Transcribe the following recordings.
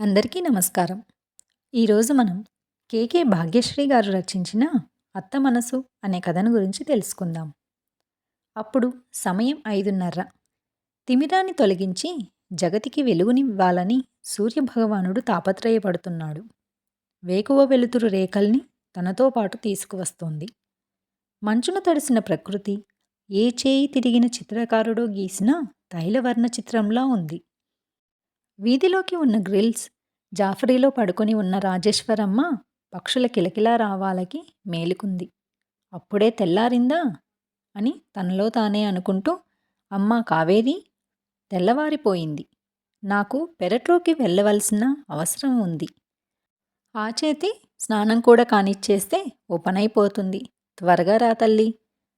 అందరికీ నమస్కారం. ఈరోజు మనం కేకే భాగ్యశ్రీ గారు రచించిన అత్త మనసు అనే కథను గురించి తెలుసుకుందాం. అప్పుడు సమయం ఐదున్నర. తిమిరాన్ని తొలగించి జగతికి వెలుగునివ్వాలని సూర్యభగవానుడు తాపత్రయపడుతున్నాడు. వేకువ వెలుతురు రేఖల్ని తనతో పాటు తీసుకువస్తోంది. మంచును తడిసిన ప్రకృతి ఏ చేయి తిరిగిన చిత్రకారుడో గీసిన తైలవర్ణ చిత్రంలా ఉంది. వీధిలోకి ఉన్న గ్రిల్స్ జాఫరీలో పడుకొని ఉన్న రాజేశ్వరమ్మ పక్షుల కిలకిలా రావాలకి మేలుకుంది. అప్పుడే తెల్లారిందా అని తనలో తానే అనుకుంటూ అమ్మ కావేరి తెల్లవారిపోయింది. నాకు పెరట్లోకి వెళ్ళవలసిన అవసరం ఉంది ఆ చేతి స్నానం కూడా కానిచ్చేస్తే ఓ పనైపోతుంది త్వరగా రా తల్లి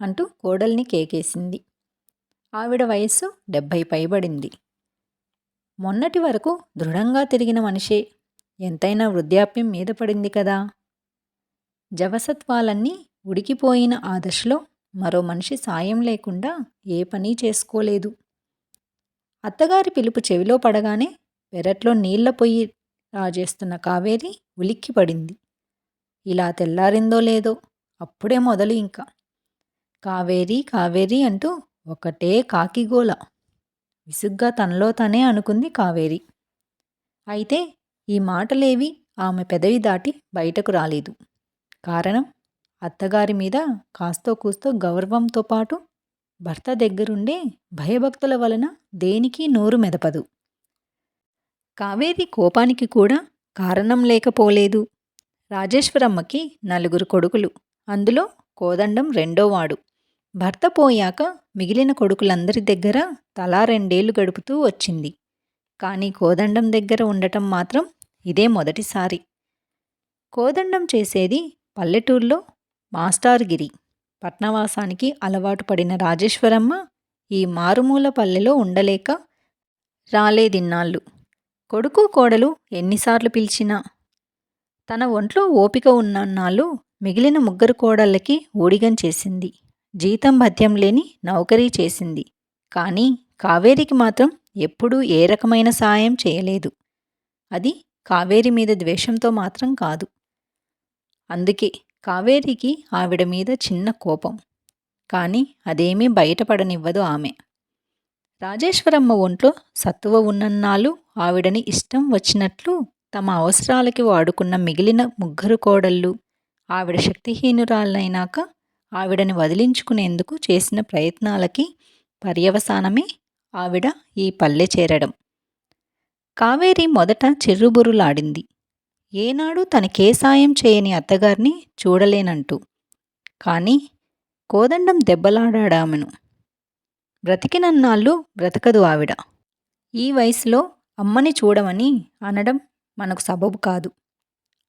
అంటూ కోడల్ని కేకేసింది. ఆవిడ వయస్సు డెబ్భై పైబడింది. మొన్నటి వరకు దృఢంగా తిరిగిన మనిషే. ఎంతైనా వృద్ధాప్యం మీద పడింది కదా. జవసత్వాలన్నీ ఉడికిపోయిన ఆ దశలో మరో మనిషి సాయం లేకుండా ఏ పని చేసుకోలేదు. అత్తగారి పిలుపు చెవిలో పడగానే పెరట్లో నీళ్ళ పొయ్యి రాజేస్తున్న కావేరి ఉలిక్కిపడింది ఇలా తెల్లారిందో లేదో అప్పుడే మొదలు ఇంకా. కావేరి కావేరి అంటూ ఒకటే కాకిగోల విసుగ్గా తనలో తనే అనుకుంది కావేరి. అయితే ఈ మాటలేవి ఆమె పెదవి దాటి బయటకు రాలేదు. కారణం? అత్తగారి మీద కాస్తో కూస్తో గౌరవంతో పాటు భర్త దగ్గరుండే భయభక్తుల వలన దేనికి నోరు మెదపదు. కావేరి కోపానికి కూడా కారణం లేకపోలేదు. రాజేశ్వరమ్మకి నలుగురు కొడుకులు. అందులో కోదండం రెండోవాడు. భర్త పోయాక మిగిలిన కొడుకులందరి దగ్గర తలా రెండేళ్ళు గడుపుతూ వచ్చింది. కానీ కోదండం దగ్గర ఉండటం మాత్రం ఇదే మొదటిసారి. కోదండం చేసేది పల్లెటూర్లో మాస్టార్గిరి పట్నవాసానికి అలవాటు పడిన రాజేశ్వరమ్మ ఈ మారుమూల పల్లెలో ఉండలేక రాలేదిన్నాళ్ళు కొడుకు కోడలు ఎన్నిసార్లు పిలిచినా తన ఒంట్లో ఓపిక ఉన్నన్నాళ్ళు మిగిలిన ముగ్గురు కోడళ్ళకి ఊడిగం చేసింది. జీతం భత్యం లేని నౌకరీ చేసింది. కానీ కావేరికి మాత్రం ఎప్పుడూ ఏ రకమైన సాయం చేయలేదు. అది కావేరి మీద ద్వేషంతో మాత్రం కాదు. అందుకే కావేరికి ఆవిడ మీద చిన్న కోపం. కానీ అదేమీ బయటపడనివ్వదు ఆమె. రాజేశ్వరమ్మ ఒంట్లో సత్తువ ఉన్నన్నాళ్ళు ఆవిడని ఇష్టం వచ్చినట్లు తమ అవసరాలకి వాడుకున్న మిగిలిన ముగ్గురు కోడళ్ళు ఆవిడ శక్తిహీనురాలైనాక ఆవిడని వదిలించుకునేందుకు చేసిన ప్రయత్నాలకి పర్యవసానమే ఆవిడ ఈ పల్లె చేరడం. కావేరి మొదట చిర్రుబురులాడింది ఏనాడు తనకే సాయం చేయని అత్తగారిని చూడలేనంటూ. కానీ కోదండం దెబ్బలాడాడామెను. బ్రతికినన్నాళ్ళు బ్రతకదు ఆవిడ. ఈ వయసులో అమ్మని చూడమని అనడం మనకు సబబు కాదు.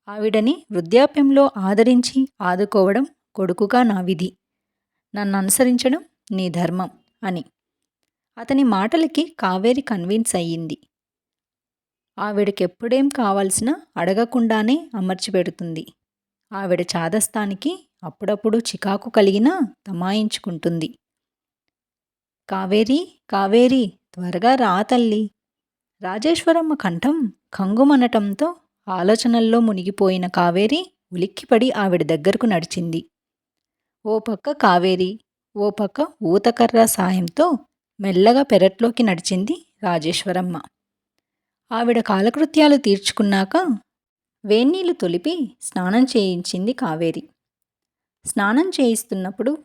ఆవిడని వృద్ధాప్యంలో ఆదరించి ఆదుకోవడం కొడుకుగా నా విధి. నన్ను అనుసరించడం నీ ధర్మం అని. అతని మాటలకి కావేరి కన్విన్స్ అయ్యింది. ఆవిడకెప్పుడేం కావాల్సిన అడగకుండానే అమర్చిపెడుతుంది ఆవిడ చాదస్తానికి అప్పుడప్పుడు చికాకు కలిగినా తమాయించుకుంటుంది. కావేరి కావేరి త్వరగా రా తల్లి. రాజేశ్వరమ్మ కంఠం కంగుమనటంతో ఆలోచనల్లో మునిగిపోయిన కావేరి ఉలిక్కిపడి ఆవిడ దగ్గరకు నడిచింది. ఓ పక్క కావేరి ఓ పక్క ఊతకర్ర సాయంతో మెల్లగా పెరట్లోకి నడిచింది రాజేశ్వరమ్మ. ఆవిడ కాలకృత్యాలు తీర్చుకున్నాక వేన్నీళ్ళు తొలిపి స్నానం చేయించింది కావేరి. స్నానం చేయిస్తున్నప్పుడు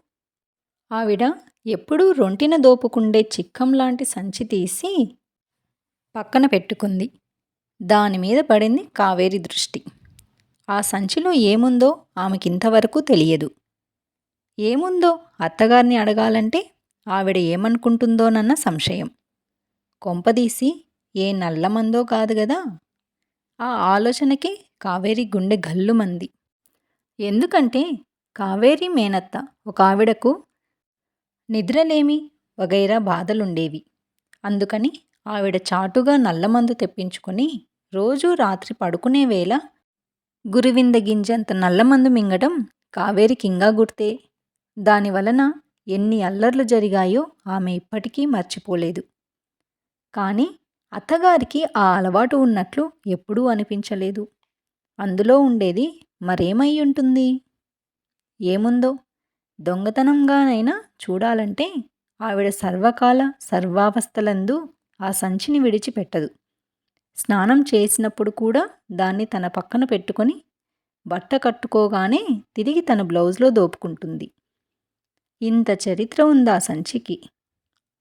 ఆవిడ ఎప్పుడూ రొంటిన దోపుకుండే చిక్కం లాంటి సంచి తీసి పక్కన పెట్టుకుంది. దాని మీద పడింది కావేరి దృష్టి. ఆ సంచిలో ఏముందో ఆమెకింతవరకు తెలియదు. ఏముందో అత్తగారిని అడగాలంటే ఆవిడ ఏమనుకుంటుందోనన్న సంశయం. కొంపదీసి ఏ నల్లమందో కాదు గదా? ఆ ఆలోచనకి కావేరి గుండె గల్లుమంది. ఎందుకంటే కావేరి మేనత్త ఒక ఆవిడకు నిద్రలేమి వగైరా బాధలుండేవి. అందుకని ఆవిడ చాటుగా నల్లమందు తెప్పించుకొని రోజూ రాత్రి పడుకునే వేళ గురువింద గింజంత నల్లమందు మింగటం కావేరికింగా గుర్తే? దానివలన ఎన్ని అల్లర్లు జరిగాయో ఆమె ఇప్పటికీ మర్చిపోలేదు. కానీ అత్తగారికి ఆ అలవాటు ఉన్నట్లు ఎప్పుడూ అనిపించలేదు. అందులో ఉండేది మరేమై ఉంటుంది? ఏముందో? దొంగతనంగానైనా చూడాలంటే ఆవిడ సర్వకాల సర్వావస్థలందు ఆ సంచిని విడిచిపెట్టదు. స్నానం చేసినప్పుడు కూడా దాన్ని తన పక్కన పెట్టుకొని బట్ట కట్టుకోగానే తిరిగి తన బ్లౌజ్లో దోపుకుంటుంది. ఇంత చరిత్ర ఉందా సంచికి?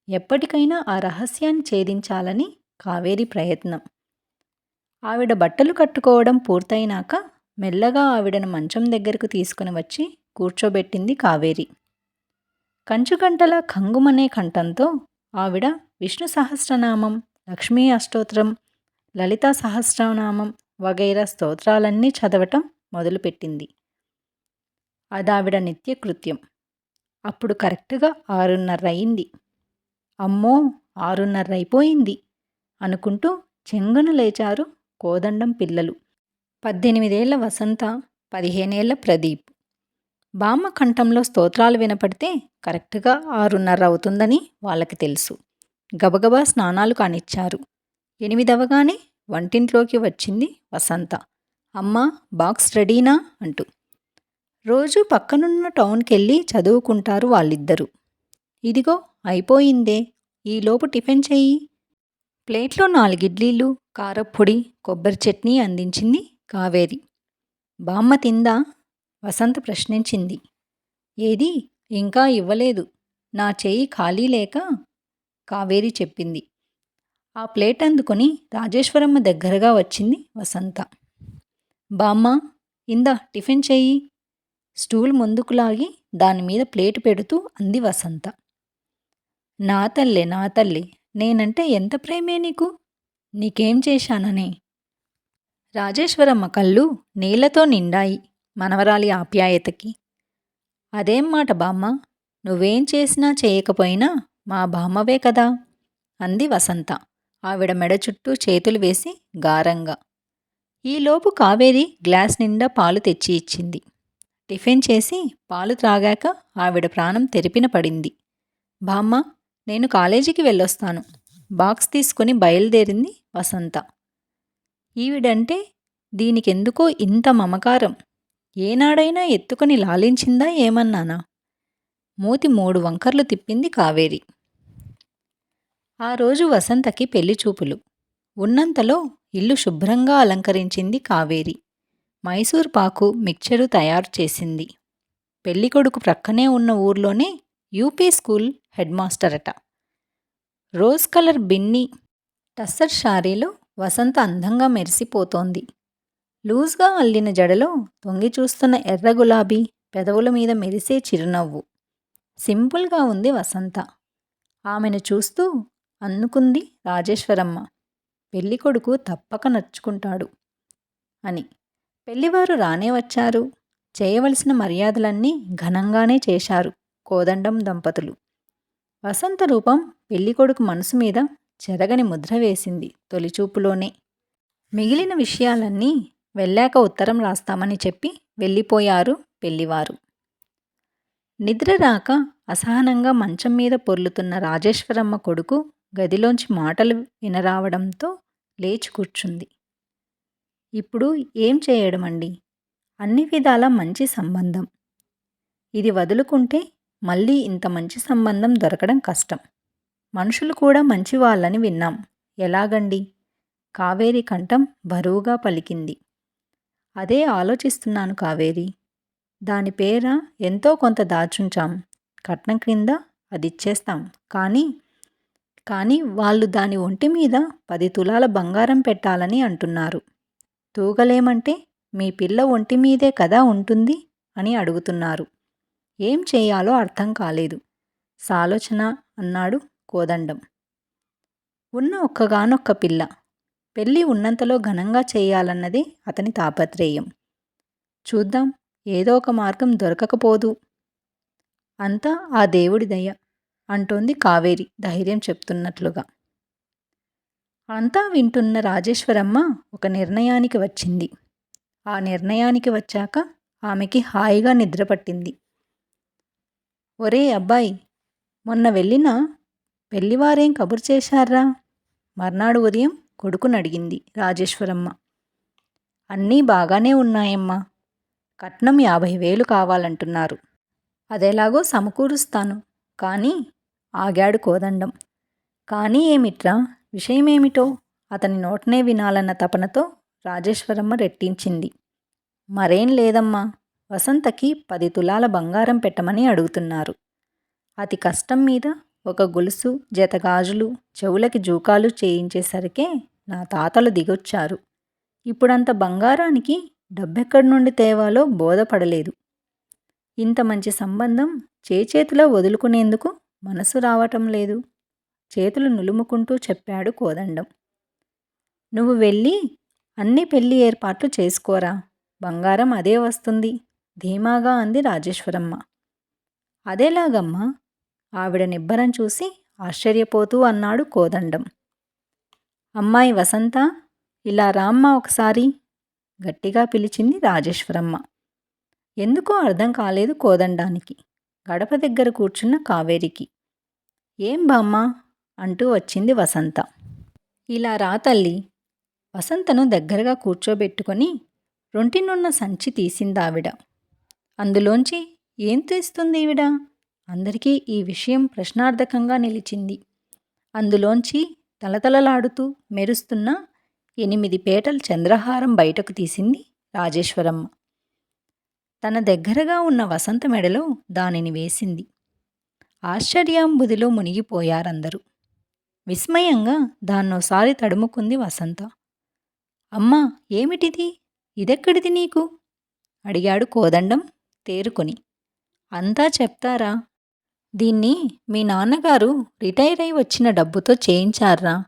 ఎప్పటికైనా ఆ రహస్యాన్ని ఛేదించాలని కావేరి ప్రయత్నం. ఆవిడ బట్టలు కట్టుకోవడం పూర్తయినాక మెల్లగా ఆవిడను మంచం దగ్గరకు తీసుకుని వచ్చి కూర్చోబెట్టింది కావేరి. కంచుగంటల కంగుమనే కంఠంతో ఆవిడ విష్ణు సహస్రనామం లక్ష్మీ అష్టోత్రం లలితా సహస్రనామం వగైరా స్తోత్రాలన్నీ చదవటం మొదలుపెట్టింది. అదావిడ నిత్యకృత్యం. అప్పుడు కరెక్ట్గా ఆరున్నర అయింది అమ్మో! ఆరున్నర అయిపోయింది అనుకుంటూ చెంగున లేచారు కోదండం పిల్లలు. పద్దెనిమిదేళ్ళ వసంత పదిహేనేళ్ళ ప్రదీప్. బామ్మ కంఠంలో స్తోత్రాలు వినపడితే కరెక్ట్గా ఆరున్నర అవుతుందని వాళ్ళకి తెలుసు. గబగబా స్నానాలు కానిచ్చారు. ఎనిమిదవగానే వంటింట్లోకి వచ్చింది వసంత. అమ్మ బాక్స్ రెడీనా? అంటూ. రోజు పక్కనున్న టౌన్కెళ్ళి చదువుకుంటారు వాళ్ళిద్దరూ. ఇదిగో అయిపోయిందే. ఈలోపు టిఫిన్ చెయ్యి. ప్లేట్లో నాలుగిడ్లీలు కారప్పొడి కొబ్బరి చట్నీ అందించింది కావేరి. బామ్మ తిందా? వసంత ప్రశ్నించింది. ఏది? ఇంకా ఇవ్వలేదు. నా చేయి ఖాళీ లేక? కావేరి చెప్పింది. ఆ ప్లేట్ అందుకొని రాజేశ్వరమ్మ దగ్గరగా వచ్చింది వసంత. బామ్మ ఇందా టిఫిన్ చెయ్యి. స్టూల్ ముందుకు లాగి దానిమీద ప్లేట్ పెడుతూ అంది వసంత. నా తల్లే నా తల్లి నేనంటే ఎంత ప్రేమే నీకు? నీకేం చేశానని? రాజేశ్వరమ్మ కళ్ళు నీళ్ళతో నిండాయి మనవరాలి ఆప్యాయతకి. అదేం మాట బామ్మ? నువ్వేం చేసినా చేయకపోయినా మా బామ్మవే కదా? అంది వసంత. ఆవిడ మెడ చుట్టూ చేతులు వేసి గారంగా. ఈలోపు కావేరి గ్లాస్ నిండా పాలు తెచ్చి ఇచ్చింది. టిఫిన్ చేసి పాలు త్రాగాక ఆవిడ ప్రాణం తెరిపిన పడింది. బామ్మ నేను కాలేజీకి వెళ్ళొస్తాను. బాక్స్ తీసుకుని బయలుదేరింది వసంత. ఈవిడంటే దీనికెందుకో ఇంత మమకారం. ఏనాడైనా ఎత్తుకొని లాలించిందా ఏమన్నానా? మూతి మూడు వంకర్లు తిప్పింది కావేరి. ఆ రోజు వసంతకి పెళ్ళిచూపులు ఉన్నంతలో ఇల్లు శుభ్రంగా అలంకరించింది కావేరి. మైసూర్ పాకు మిక్చరు తయారు చేసింది. పెళ్ళికొడుకు ప్రక్కనే ఉన్న ఊర్లోనే యూపీ స్కూల్ హెడ్ మాస్టర్ అట రోజ్ కలర్ బిన్ని టస్సర్ షారీలో వసంత అందంగా మెరిసిపోతోంది. లూజ్గా అల్లిన జడలో తొంగి చూస్తున్న ఎర్ర గులాబీ పెదవుల మీద మెరిసే చిరునవ్వు. సింపుల్గా ఉంది వసంత. ఆమెను చూస్తూ అందుకుంది రాజేశ్వరమ్మ. పెళ్ళికొడుకు తప్పక నచ్చుకుంటాడు అని. పెళ్ళివారు రానే వచ్చారు. చేయవలసిన మర్యాదలన్నీ ఘనంగానే చేశారు కోదండం దంపతులు. వసంత రూపం పెళ్ళికొడుకు మనసు మీద చెరగని ముద్ర వేసింది తొలిచూపులోనే. మిగిలిన విషయాలన్నీ వెళ్ళాక ఉత్తరం రాస్తామని చెప్పి వెళ్ళిపోయారు పెళ్ళివారు. నిద్ర రాక అసహనంగా మంచం మీద పొర్లుతున్న రాజేశ్వరమ్మ కొడుకు గదిలోంచి మాటలు వినరావడంతో లేచి కూర్చుంది. ఇప్పుడు ఏం చేయడమండి? అన్ని విధాల మంచి సంబంధం. ఇది వదులుకుంటే మళ్ళీ ఇంత మంచి సంబంధం దొరకడం కష్టం. మనుషులు కూడా మంచి వాళ్ళని విన్నాం. ఎలాగండి? కావేరి కంఠం బరువుగా పలికింది. అదే ఆలోచిస్తున్నాను కావేరి. దాని పేర ఎంతో కొంత దాచుంచాం. కట్నం క్రింద అది ఇచ్చేస్తాం. కానీ కానీ వాళ్ళు దాని ఒంటి మీద పది తులాల బంగారం పెట్టాలని అంటున్నారు. తూగలేమంటే మీ పిల్ల ఒంటి మీదే కదా ఉంటుంది? అని అడుగుతున్నారు. ఏం చేయాలో అర్థం కాలేదు. సాలోచన అన్నాడు కోదండం. ఉన్న ఒక్కగానొక్క పిల్ల. పెళ్ళి ఉన్నంతలో ఘనంగా చేయాలన్నది అతని తాపత్రేయం. చూద్దాం ఏదో ఒక మార్గం దొరకకపోదు. అంతా ఆ దేవుడి దయ అంటోంది కావేరి ధైర్యం చెప్తున్నట్లుగా. అంతా వింటున్న రాజేశ్వరమ్మ ఒక నిర్ణయానికి వచ్చింది. ఆ నిర్ణయానికి వచ్చాక ఆమెకి హాయిగా నిద్రపట్టింది ఒరే అబ్బాయి మొన్న వెళ్ళిన పెళ్ళివారేం కబురు చేశారా? మర్నాడు ఉదయం కొడుకుని అడిగింది రాజేశ్వరమ్మ. అన్నీ బాగానే ఉన్నాయమ్మా. కట్నం యాభై వేలు కావాలంటున్నారు. అదెలాగో సమకూరుస్తాను. కానీ ఆగాడు కోదండం. కానీ ఏమిట్రా? విషయమేమిటో అతని నోటనే వినాలన్న తపనతో రాజేశ్వరమ్మ రెట్టించింది. మరేం లేదమ్మా వసంతకి పది తులాల బంగారం పెట్టమని అడుగుతున్నారు. అతి కష్టం మీద ఒక గొలుసు జత గాజులు చెవులకి జూకాలు చేయించేసరికే నా తాతలు దిగొచ్చారు. ఇప్పుడంత బంగారానికి డబ్బెక్కడి నుండి తేవాలో బోధపడలేదు. ఇంత మంచి సంబంధం చేచేతిలో వదులుకునేందుకు మనసు రావటం లేదు. చేతులు నులుముకుంటూ చెప్పాడు కోదండం. నువ్వు వెళ్ళి అన్ని పెళ్ళి ఏర్పాట్లు చేసుకోరా. బంగారం అదే వస్తుంది. ధీమాగా అంది రాజేశ్వరమ్మ. అదేలాగమ్మా. ఆవిడ నిబ్బరం చూసి ఆశ్చర్యపోతూ అన్నాడు కోదండం. అమ్మాయి వసంత ఇలా రామ్మ ఒకసారి. గట్టిగా పిలిచింది రాజేశ్వరమ్మ. ఎందుకో అర్థం కాలేదు కోదండానికి. గడప దగ్గర కూర్చున్న కావేరికి. ఏం బామ్మ? అంటూ వచ్చింది వసంత. ఇలా రా తల్లి. వసంతను దగ్గరగా కూర్చోబెట్టుకొని రొంటినున్న సంచి తీసిందావిడ. అందులోంచి ఏం తీస్తుంది ఈవిడ అందరికీ ఈ విషయం ప్రశ్నార్థకంగా నిలిచింది. అందులోంచి తలతలలాడుతూ మెరుస్తున్న ఎనిమిది పేటల చంద్రహారం బయటకు తీసింది రాజేశ్వరమ్మ. తన దగ్గరగా ఉన్న వసంత మెడలో దానిని వేసింది. ఆశ్చర్యాంబుదిలో మునిగిపోయారందరూ. విస్మయంగా దాన్నోసారి తడుముకుంది వసంత. అమ్మా ఏమిటిది? ఇదెక్కడిది నీకు? అడిగాడు కోదండం తేరుకొని. అంతా చెప్తారా? దీన్ని మీ నాన్నగారు రిటైర్ అయి వచ్చిన డబ్బుతో చేయించారా?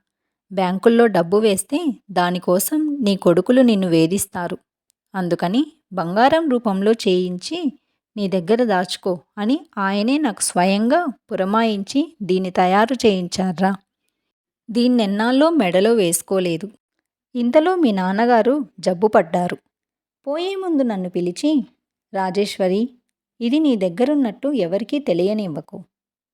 బ్యాంకుల్లో డబ్బు వేస్తే దానికోసం నీ కొడుకులు నిన్ను వేధిస్తారు. అందుకని బంగారం రూపంలో చేయించి నీ దగ్గర దాచుకో అని ఆయనే నాకు స్వయంగా పురమాయించి దీన్ని తయారు చేయించారా? దీన్నెన్నాళ్ళో మెడలో వేసుకోలేదు. ఇంతలో మీ నాన్నగారు జబ్బు పడ్డారు. పోయే ముందు నన్ను పిలిచి రాజేశ్వరి ఇది నీ దగ్గరున్నట్టు ఎవరికీ తెలియనివ్వకు.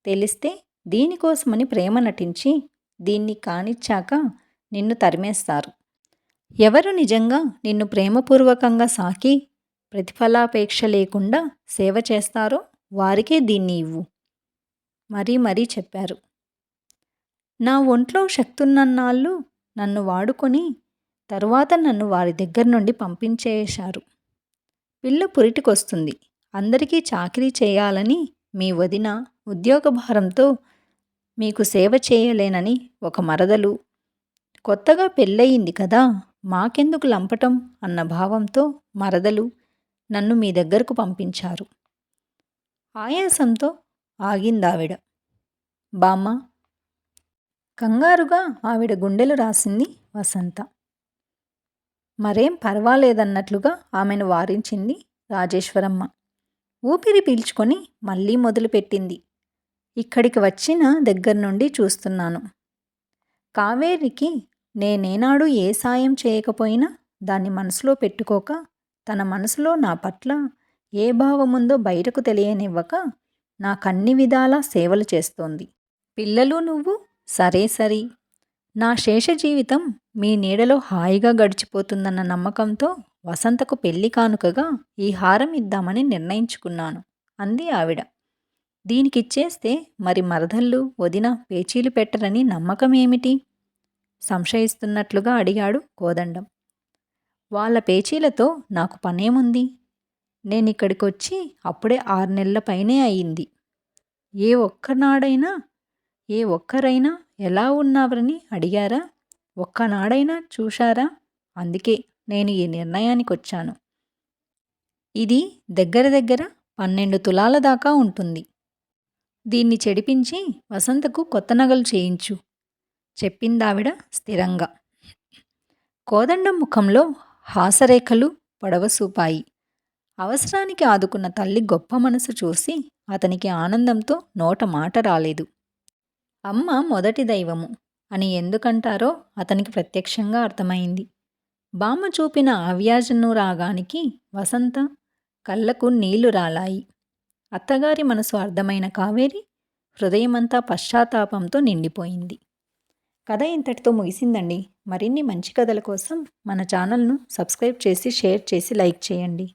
తెలిస్తే దీనికోసమని ప్రేమ నటించి దీన్ని కానిచ్చాక నిన్ను తరిమేస్తారు. ఎవరు నిజంగా నిన్ను ప్రేమపూర్వకంగా సాకి ప్రతిఫలాపేక్ష లేకుండా సేవ చేస్తారో వారికే దీన్ని ఇవ్వు. మరీ మరీ చెప్పారు. నా ఒంట్లో శక్తున్నన్నాళ్ళు నన్ను వాడుకొని తరువాత నన్ను వారి దగ్గర నుండి పంపించేశారు. పిల్ల పురిటికొస్తుంది. అందరికీ చాకరీ చేయాలని మీ వదిన ఉద్యోగ భారంతో మీకు సేవ చేయలేనని ఒక మరదలు. కొత్తగా పెళ్ళయింది కదా మాకెందుకు లంపటం అన్న భావంతో మరదలు నన్ను మీ దగ్గరకు పంపించారు. ఆయాసంతో ఆగిందావిడ. బామ్మ కంగారుగా ఆవిడ గుండెలు రాసింది వసంత. మరేం పర్వాలేదన్నట్లుగా ఆమెను వారించింది రాజేశ్వరమ్మ. ఊపిరి పీల్చుకొని మళ్ళీ మొదలుపెట్టింది. ఇక్కడికి వచ్చిన దగ్గర నుండి చూస్తున్నాను. కావేరికి నేనేనాడు ఏ సాయం చేయకపోయినా దాన్ని మనసులో పెట్టుకోక తన మనసులో నా పట్ల ఏ భావముందో బయటకు తెలియనివ్వక నాకన్ని విధాలా సేవలు చేస్తోంది. పిల్లలు నువ్వు? సరే సరి. నా శేష జీవితం మీ నీడలో హాయిగా గడిచిపోతుందన్న నమ్మకంతో వసంతకు పెళ్ళి కానుకగా ఈ హారం ఇద్దామని నిర్ణయించుకున్నాను అంది ఆవిడ. దీనికిచ్చేస్తే మరి మరదళ్ళు వదిన పేచీలు పెట్టరని నమ్మకం ఏమిటి సంశయిస్తున్నట్లుగా అడిగాడు కోదండం. వాళ్ళ పేచీలతో నాకు పనేముంది? నేనిక్కడికొచ్చి అప్పుడే ఆరు నెలల పైనే అయింది ఏ ఒక్కనాడైనా ఏ ఒక్కరైనా ఎలా ఉన్నావని అడిగారా? ఒక్కనాడైనా చూశారా? అందుకే నేను ఈ నిర్ణయానికి వచ్చాను ఇది దగ్గర దగ్గర పన్నెండు తులాల దాకా ఉంటుంది. దీన్ని చెడిపించి వసంతకు కొత్త నగలు చేయించు. చెప్పిందావిడ స్థిరంగా. కోదండం ముఖంలో హాసరేఖలు పొడవసూపాయి అవసరానికి ఆదుకున్న తల్లి గొప్ప మనసు చూసి అతనికి ఆనందంతో నోట మాట రాలేదు. అమ్మ మొదటి దైవము అని ఎందుకంటారో అతనికి ప్రత్యక్షంగా అర్థమైంది. బామ్మ చూపిన ఆవ్యాజను రాగానికి వసంత కళ్ళకు నీళ్ళు రాలాయి. అత్తగారి మనసు అర్థమైన కావేరి హృదయమంతా పశ్చాత్తాపంతో నిండిపోయింది. కథ ఇంతటితో ముగిసిందండి. మరిన్ని మంచి కథల కోసం మన ఛానల్ను సబ్స్క్రైబ్ చేసి షేర్ చేసి లైక్ చేయండి.